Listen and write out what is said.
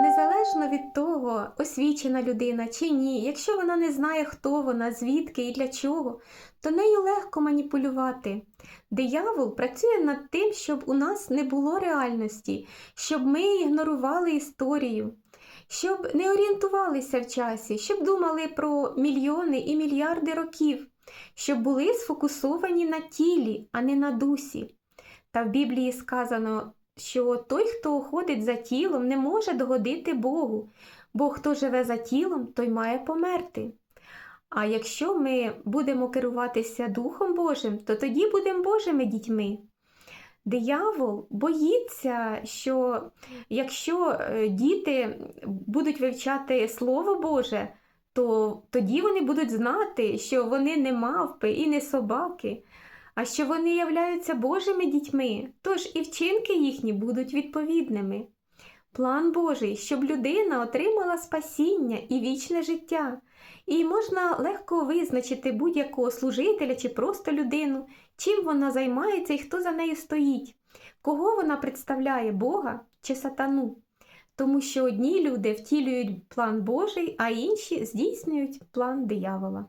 Незалежно від того, освічена людина чи ні, якщо вона не знає, хто вона, звідки і для чого, то нею легко маніпулювати. Диявол працює над тим, щоб у нас не було реальності, щоб ми ігнорували історію, щоб не орієнтувалися в часі, щоб думали про мільйони і мільярди років, щоб були сфокусовані на тілі, а не на дусі. Та в Біблії сказано, що той, хто ходить за тілом, не може догодити Богу, бо хто живе за тілом, той має померти. А якщо ми будемо керуватися Духом Божим, то тоді будемо Божими дітьми. Диявол боїться, що якщо е, діти будуть вивчати Слово Боже, то тоді вони будуть знати, що вони не мавпи і не собаки, а що вони являються Божими дітьми, тож і вчинки їхні будуть відповідними. План Божий, щоб людина отримала спасіння і вічне життя, і можна легко визначити будь-якого служителя чи просто людину, чим вона займається і хто за нею стоїть, кого вона представляє Бога чи сатану. Тому що одні люди втілюють план Божий, а інші здійснюють план диявола.